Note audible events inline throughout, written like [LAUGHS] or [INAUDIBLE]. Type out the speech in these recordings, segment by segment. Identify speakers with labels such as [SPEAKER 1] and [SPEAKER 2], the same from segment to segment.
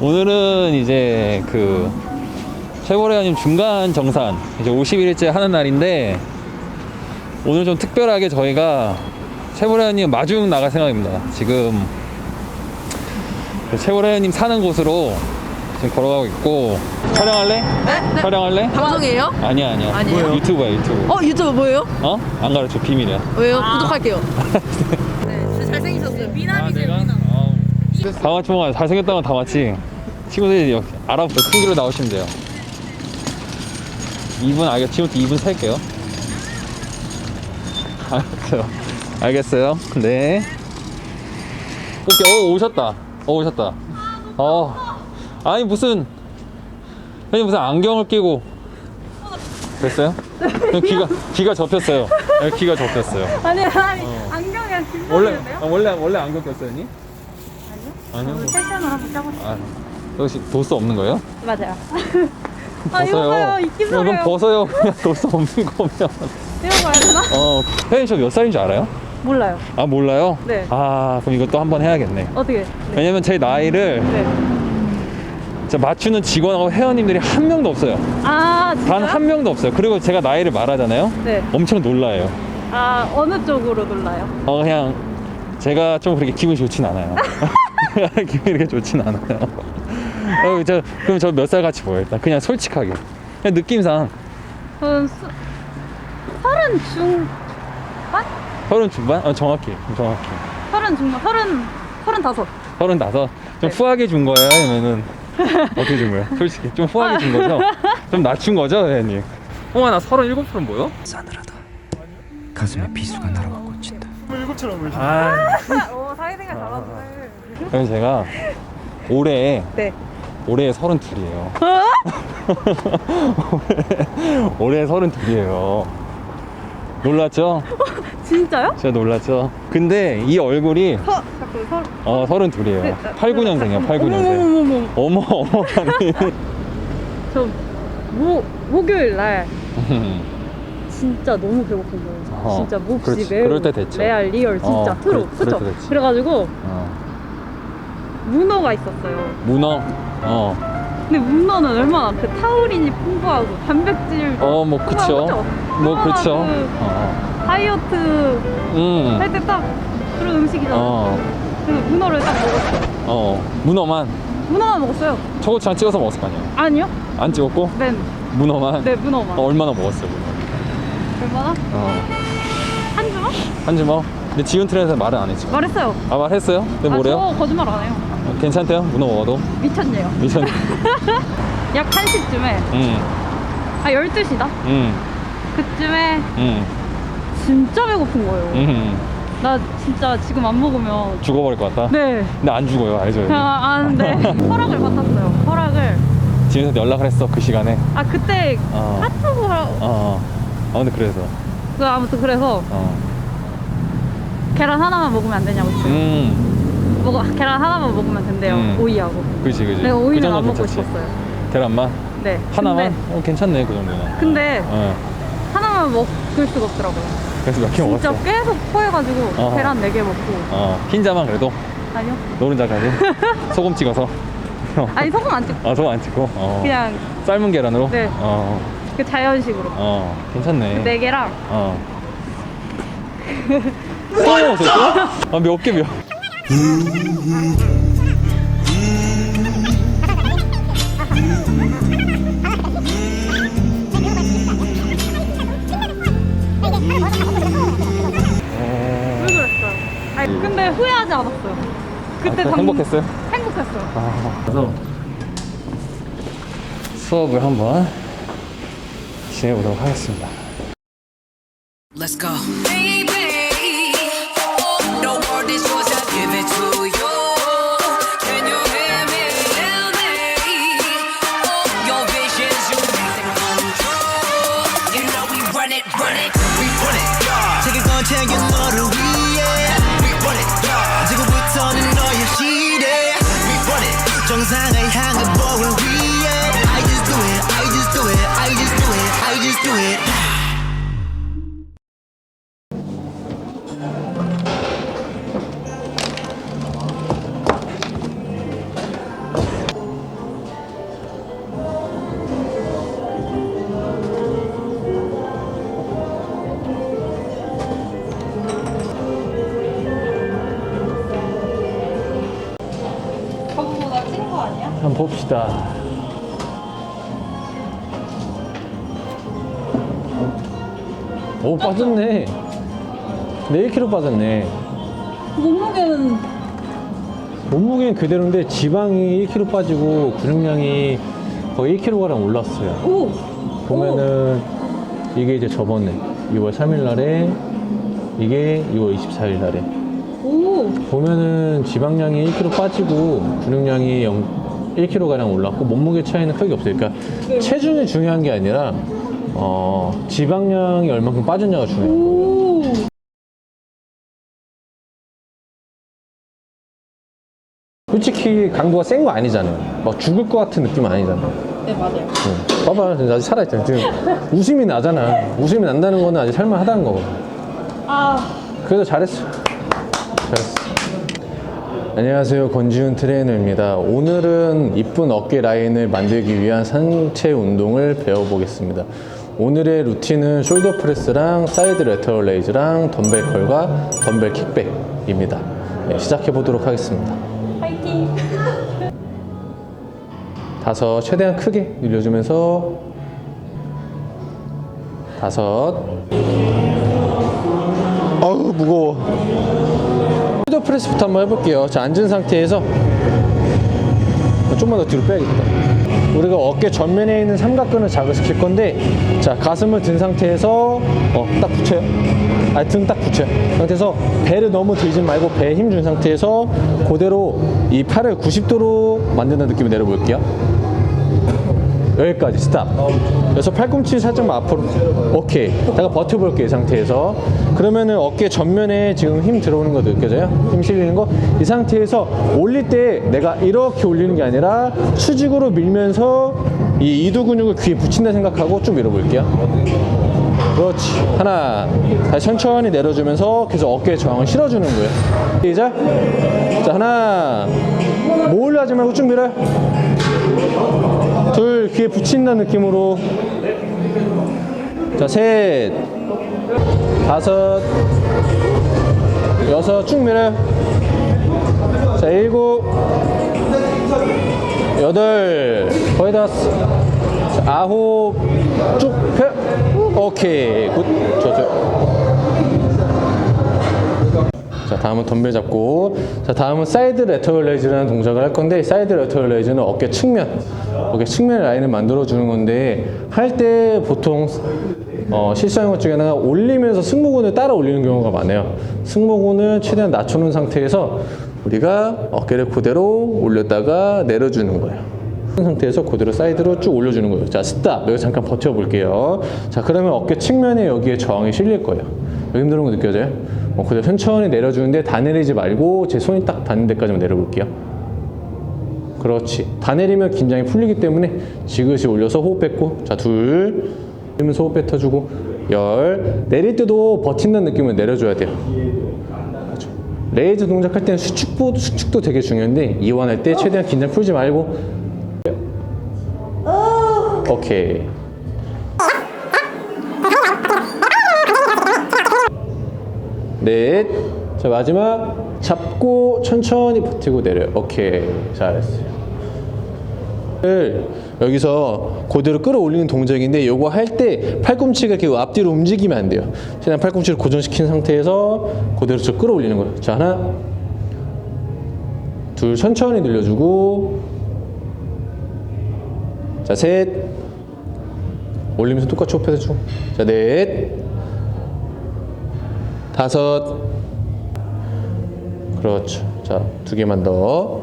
[SPEAKER 1] 오늘은 이제 그 최고래님 중간 정산 이제 50일째 하는 날인데 오늘 좀 특별하게 저희가 최고래님 마중 나갈 생각입니다. 지금 최고래님 사는 곳으로 지금 걸어가고 있고 촬영할래?
[SPEAKER 2] 네?
[SPEAKER 1] 촬영할래?
[SPEAKER 2] 방송이에요?
[SPEAKER 1] 아니야 아니야.
[SPEAKER 2] 아니에요? 뭐예요?
[SPEAKER 1] 유튜브야 유튜브.
[SPEAKER 2] 어 유튜브 뭐예요?
[SPEAKER 1] 어? 안 가르쳐 비밀이야.
[SPEAKER 2] 왜요? 구독할게요. [LAUGHS] 네, 진짜 잘생기셨어요. 미남이세요, 미남.
[SPEAKER 1] 다 맞지 뭐 잘생겼다면 다 맞지. 친구들이 알아보고 큰 길로 나오시면 돼요. 2분 알겠 지금부터 2분 셀게요. 알겠어요. 알겠어요? 네. 오케이. 어 오셨다. 어 오셨다. 어. 아니 무슨 아니 무슨 안경을 끼고. 됐어요? 귀가 귀가 접혔어요. 네, 귀가 접혔어요.
[SPEAKER 3] 아니 아니 안경에 뒷
[SPEAKER 1] 원래 아, 원래 원래 안경 꼈어요 니? 아니요
[SPEAKER 3] 패션을 한번 짜고
[SPEAKER 1] 아, 혹시 도수 없는 거예요?
[SPEAKER 3] 맞아요 [LAUGHS] 아 이거 봐요 입기
[SPEAKER 1] 그럼
[SPEAKER 3] 소리요
[SPEAKER 1] 벗어요. 그냥 도수 없는 거면.
[SPEAKER 3] 이거 봐야 되나?
[SPEAKER 1] 어, 혜인 저몇 살인 줄 알아요?
[SPEAKER 3] 몰라요
[SPEAKER 1] 아 몰라요?
[SPEAKER 3] 네.
[SPEAKER 1] 아 그럼 이것도 한번 해야겠네.
[SPEAKER 3] 어떻게 네,
[SPEAKER 1] 왜냐면 제 나이를
[SPEAKER 3] 네.
[SPEAKER 1] 진짜 맞추는 직원하고 회원님들이 한 명도 없어요.
[SPEAKER 3] 아 진짜?
[SPEAKER 1] 단 한 명도 없어요. 그리고 제가 나이를 말하잖아요.
[SPEAKER 3] 네.
[SPEAKER 1] 엄청 놀라요.
[SPEAKER 3] 아 어느 쪽으로 놀라요?
[SPEAKER 1] 어 그냥 제가 좀 그렇게 기분이 좋진 않아요. [LAUGHS] [LAUGHS] 기분이 이렇게 좋진 않아요. [LAUGHS] 어, 저, 그럼 저 몇 살 같이 보여요? 일단 그냥 솔직하게. 그냥 느낌상
[SPEAKER 3] 저는 서른 중
[SPEAKER 1] 서른 중반? 어, 정확히 정확히.
[SPEAKER 3] 서른 중반 서른 서른 다섯
[SPEAKER 1] 서른 다섯. 좀
[SPEAKER 3] 네.
[SPEAKER 1] 후하게 준 거예요? 아니면은 어떻게 준 거예요? 솔직히 좀 후하게 준 거죠? [LAUGHS] 좀 낮춘 거죠, 회원님? 홍아 나 서른 일곱처럼 보여?
[SPEAKER 4] 싸늘하다. 가슴에 비수가 날아가 꽂힌다.
[SPEAKER 1] 아,
[SPEAKER 3] 오 사회생활 잘하시네
[SPEAKER 1] 그래서 제가 올해
[SPEAKER 3] 네
[SPEAKER 1] 올해 서른 둘이에요. [LAUGHS] 올해 서른 둘이에요. 놀랐죠?
[SPEAKER 3] 진짜요?
[SPEAKER 1] 진짜 놀랐죠? 근데 이 얼굴이
[SPEAKER 3] 서 자꾸
[SPEAKER 1] 서어 서른 둘이에요.
[SPEAKER 3] 네,
[SPEAKER 1] 89년생이야, 89년생.
[SPEAKER 3] 어머머머머
[SPEAKER 1] 어머 어머 아니.
[SPEAKER 3] 저목 목요일 날 진짜 너무 배고픈 거예요.
[SPEAKER 1] 어,
[SPEAKER 3] 진짜 몹시
[SPEAKER 1] 그렇지.
[SPEAKER 3] 매우
[SPEAKER 1] 그럴 때 됐죠.
[SPEAKER 3] 레알 리얼 진짜
[SPEAKER 1] 어,
[SPEAKER 3] 트로
[SPEAKER 1] 그래- 그럴
[SPEAKER 3] 그쵸?
[SPEAKER 1] 때 됐지.
[SPEAKER 3] 그래가지고
[SPEAKER 1] 어.
[SPEAKER 3] 문어가 있었어요.
[SPEAKER 1] 문어. 어.
[SPEAKER 3] 근데 문어는 얼마나 그 타우린이 풍부하고 단백질
[SPEAKER 1] 어, 뭐 그쵸. 뭐 그쵸.
[SPEAKER 3] 그
[SPEAKER 1] 어.
[SPEAKER 3] 다이어트
[SPEAKER 1] 음.
[SPEAKER 3] 할 때 딱 그런 음식이잖아.
[SPEAKER 1] 어.
[SPEAKER 3] 그래서 문어를 딱 먹었어요.
[SPEAKER 1] 어. 문어만
[SPEAKER 3] 문어만 먹었어요.
[SPEAKER 1] 초고추장 찍어서 먹었을 거 아니에요?
[SPEAKER 3] 아니요?
[SPEAKER 1] 안 찍었고
[SPEAKER 3] 네,
[SPEAKER 1] 문어만.
[SPEAKER 3] 네 문어만.
[SPEAKER 1] 어, 얼마나 먹었어요, 문어?
[SPEAKER 3] 얼마나?
[SPEAKER 1] 어.
[SPEAKER 3] 한 주먹?
[SPEAKER 1] 한 주먹? 근데 지훈 트렌에서 말은 안 했죠.
[SPEAKER 3] 말했어요.
[SPEAKER 1] 아 말했어요? 근데 뭐래요?
[SPEAKER 3] 아, 저 거짓말 안 해요.
[SPEAKER 1] 어, 괜찮대요? 문어 먹어도?
[SPEAKER 3] 미쳤네요.
[SPEAKER 1] 미션. [LAUGHS]
[SPEAKER 3] 약 1시쯤에
[SPEAKER 1] 응.
[SPEAKER 3] 아 12시다?
[SPEAKER 1] 응.
[SPEAKER 3] 그쯤에
[SPEAKER 1] 응.
[SPEAKER 3] 진짜 배고픈 거예요.
[SPEAKER 1] 응.
[SPEAKER 3] 나 진짜 지금 안 먹으면
[SPEAKER 1] 죽어버릴 것 같다.
[SPEAKER 3] 네
[SPEAKER 1] 근데 안 죽어요, 알죠?
[SPEAKER 3] 그냥 아는데 [LAUGHS] 허락을 받았어요. 허락을
[SPEAKER 1] 지훈한테 연락을 했어 그 시간에.
[SPEAKER 3] 아 그때
[SPEAKER 1] 어.
[SPEAKER 3] 카톡을 하...
[SPEAKER 1] 어. 어. 아 근데 그래서.
[SPEAKER 3] 그 아무튼 그래서
[SPEAKER 1] 어.
[SPEAKER 3] 계란 하나만 먹으면 안 되냐고
[SPEAKER 1] 음.
[SPEAKER 3] 먹어 계란 하나만 먹으면 된대요.
[SPEAKER 1] 음.
[SPEAKER 3] 오이하고.
[SPEAKER 1] 그지 그지.
[SPEAKER 3] 내가 오이는
[SPEAKER 1] 정도는
[SPEAKER 3] 안 먹고
[SPEAKER 1] 괜찮지.
[SPEAKER 3] 싶었어요.
[SPEAKER 1] 계란만
[SPEAKER 3] 네.
[SPEAKER 1] 하나만?
[SPEAKER 3] 근데,
[SPEAKER 1] 어 괜찮네 그 정도는.
[SPEAKER 3] 근데
[SPEAKER 1] 어.
[SPEAKER 3] 하나만 먹을 수가 없더라고요.
[SPEAKER 1] 그래서 몇개
[SPEAKER 3] 진짜
[SPEAKER 1] 먹었어.
[SPEAKER 3] 계속 토해가지고
[SPEAKER 1] 어.
[SPEAKER 3] 계란 4개 먹고
[SPEAKER 1] 어 흰자만 그래도
[SPEAKER 3] 아니요.
[SPEAKER 1] 노른자까지 [LAUGHS] 소금 찍어서.
[SPEAKER 3] 아니 소금 안 찍고
[SPEAKER 1] 아 소금 안 찍고. 어.
[SPEAKER 3] 그냥
[SPEAKER 1] 삶은 계란으로.
[SPEAKER 3] 네.
[SPEAKER 1] 어.
[SPEAKER 3] 그 자연식으로
[SPEAKER 1] 어 괜찮네.
[SPEAKER 3] 네 개랑
[SPEAKER 1] 어. [LAUGHS] 또 먹었어 또? 아몇 개 몇?
[SPEAKER 3] 왜 그랬어요? 아니 근데 후회하지 않았어요. 그때
[SPEAKER 1] 아,
[SPEAKER 3] 당-
[SPEAKER 1] 행복했어요?
[SPEAKER 3] 행복했어요.
[SPEAKER 1] 아, 그래서 수업을 한번 진행해 보도록 하겠습니다.
[SPEAKER 4] Let's go.
[SPEAKER 5] Baby,
[SPEAKER 4] 정상을 향해 보을 위해. I just do it. I just do it. I just do it. I just do it.
[SPEAKER 6] 봅시다. 오 빠졌네. 네 1kg 빠졌네.
[SPEAKER 3] 몸무게는
[SPEAKER 6] 몸무게는 그대로인데 지방이 1kg 빠지고 근육량이 거의 1kg가량 올랐어요.
[SPEAKER 3] 오!
[SPEAKER 6] 보면은 이게 이제 저번에 6월 3일 날에 이게 6월 24일 날에
[SPEAKER 3] 오!
[SPEAKER 6] 보면은 지방량이 1kg 빠지고 근육량이 0, 1kg가량 올랐고 몸무게 차이는 크게 없어요. 그러니까 체중이 중요한 게 아니라 어, 지방량이 얼마큼 빠졌냐가 중요해요.
[SPEAKER 3] 오!
[SPEAKER 6] 솔직히 강도가 센 거 아니잖아요. 막 죽을 것 같은 느낌 아니잖아요.
[SPEAKER 3] 네, 맞아요.
[SPEAKER 6] 응. 봐봐, 나 아직 살아있잖아. 지금 [LAUGHS] 웃음이 나잖아. 웃음이 난다는 거는 아직 살만하다는 거거든.
[SPEAKER 3] 아,
[SPEAKER 6] 그래도 잘했어. 잘했어. 안녕하세요. 권지훈 트레이너입니다. 오늘은 이쁜 어깨 라인을 만들기 위한 상체 운동을 배워보겠습니다. 오늘의 루틴은 숄더 프레스랑 사이드 레터럴 레이즈랑 덤벨 컬과 덤벨 킥백입니다. 네, 시작해 보도록 하겠습니다.
[SPEAKER 3] 파이팅! [LAUGHS]
[SPEAKER 6] 다섯, 최대한 크게 늘려주면서 다섯. 아우 무거워. 숄더 프레스부터 한번 해볼게요. 자 앉은 상태에서 좀만 더 뒤로 빼야겠다. 우리가 어깨 전면에 있는 삼각근을 자극시킬 건데 자 가슴을 든 상태에서 어 딱 붙여요. 아니 등딱 붙여요. 상태에서 배를 너무 들지 말고 배에 힘 준 상태에서 그대로 이 팔을 90도로 만드는 느낌을 내려볼게요. 여기까지 스탑. 그래서 팔꿈치 살짝만 앞으로. 오케이. 내가 버텨볼게 이 상태에서. 그러면은 어깨 전면에 지금 힘 들어오는 거 느껴져요? 힘 실리는 거? 이 상태에서 올릴 때 내가 이렇게 올리는 게 아니라 수직으로 밀면서 이 이두 근육을 귀에 붙인다 생각하고 쭉 밀어볼게요. 그렇지. 하나. 다시 천천히 내려주면서 계속 어깨에 저항을 실어주는 거예요. 시작. 자, 하나. 몰려 하지 말고 쭉 밀어요. 둘 귀에 붙인다는 느낌으로 자 셋 다섯 여섯 쭉 밀어요 자 일곱 여덟. 거의 다 자, 아홉. 쭉 펴. 오케이. 굿. 좋아 자 다음은 덤벨 잡고. 자 다음은 사이드 레터럴 레이즈라는 동작을 할 건데 사이드 레터럴 레이즈는 어깨 측면 어깨 측면 라인을 만들어 주는 건데 할 때 보통 어, 실수하는 것 중에 하나가 올리면서 승모근을 따라 올리는 경우가 많아요. 승모근을 최대한 낮춰놓은 상태에서 우리가 어깨를 그대로 올렸다가 내려주는 거예요. 상태에서 그대로 사이드로 쭉 올려주는 거예요. 자 스탑 여기 잠깐 버텨볼게요. 자 그러면 어깨 측면에 여기에 저항이 실릴 거예요 힘든 거 느껴져요? 어, 그대로 천천히 내려주는데 다 내리지 말고 제 손이 딱 닿는 데까지만 내려볼게요. 그렇지. 다 내리면 긴장이 풀리기 때문에 지그시 올려서 호흡 뱉고 자 둘. 내리면서 호흡 뱉어주고 열. 내릴 때도 버틴다는 느낌을 내려줘야 돼요. 그렇죠. 레이즈 동작할 때는 수축도, 수축도 되게 중요한데 이완할 때 최대한 긴장 풀지 말고 오케이. 넷. 자, 마지막. 잡고 천천히 버티고 내려요. 오케이. 잘했어요. 을 여기서 그대로 끌어올리는 동작인데 요거 할 때 팔꿈치가 이렇게 앞뒤로 움직이면 안 돼요. 최대한 팔꿈치를 고정시킨 상태에서 그대로 쭉 끌어올리는 거예요. 자, 하나. 둘, 천천히 늘려주고. 자, 셋. 올리면서 똑같이 호흡 해주고. 자, 넷. 다섯. 그렇죠. 자, 두 개만 더.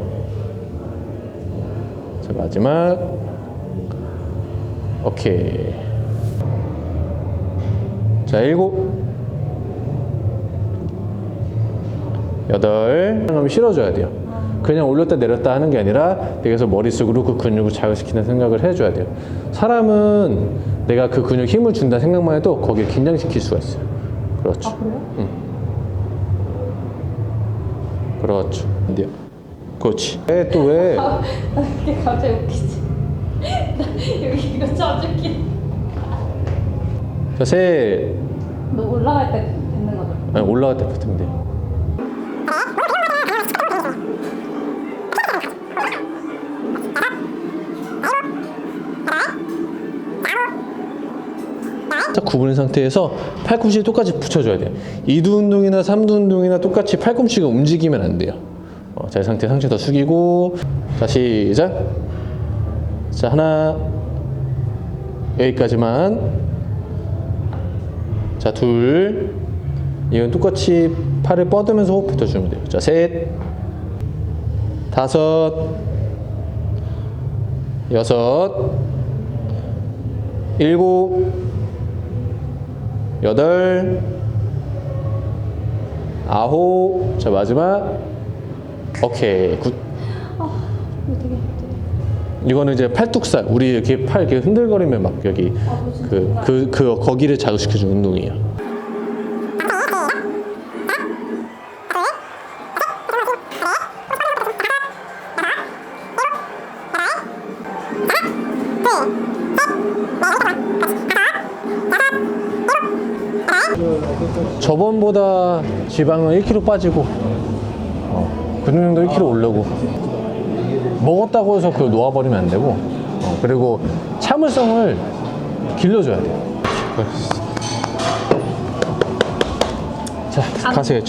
[SPEAKER 6] 자, 마지막. 오케이. 자, 일곱. 여덟. 그럼 실어줘야 돼요. 그냥 올렸다 내렸다 하는 게 아니라 내가서 머릿속으로 그 근육을 자극시키는 생각을 해줘야 돼요. 사람은 내가 그 근육 힘을 준다 생각만 해도 거기에 긴장시킬 수가 있어요. 그렇죠. 응. 그렇죠. 안 돼요. 그렇지. 왜 또 왜? [LAUGHS]
[SPEAKER 3] 이게 갑자기 웃기지. 나 [LAUGHS] 여기 이거 자주 끼.
[SPEAKER 6] 자, 셋.
[SPEAKER 3] 너 올라갈 때 듣는 거죠?
[SPEAKER 6] 아니, 올라갈 때 붙으면 돼요. 구부린 상태에서 팔꿈치 똑같이 붙여줘야 돼요. 2두 운동이나 3두 운동이나 똑같이 팔꿈치가 움직이면 안 돼요. 어, 자, 이 상태 상체 더 숙이고 자 시작. 자 하나 여기까지만. 자 둘. 이건 똑같이 팔을 뻗으면서 호흡 붙여주면 돼요. 자 셋. 다섯. 여섯. 일곱. 여덟. 아홉. 자 마지막. 오케이 굿. 이거는 이제 팔뚝살 우리 이렇게 팔 이렇게 흔들거리면 막 여기 그그그 거기를 자극시켜주는 운동이에요. 저번보다 지방은 1kg 빠지고 어, 근육량도 1kg 오르고 먹었다고 해서 그걸 놓아버리면 안 되고 어, 그리고 참을성을 길러줘야 돼요. 자 가세요.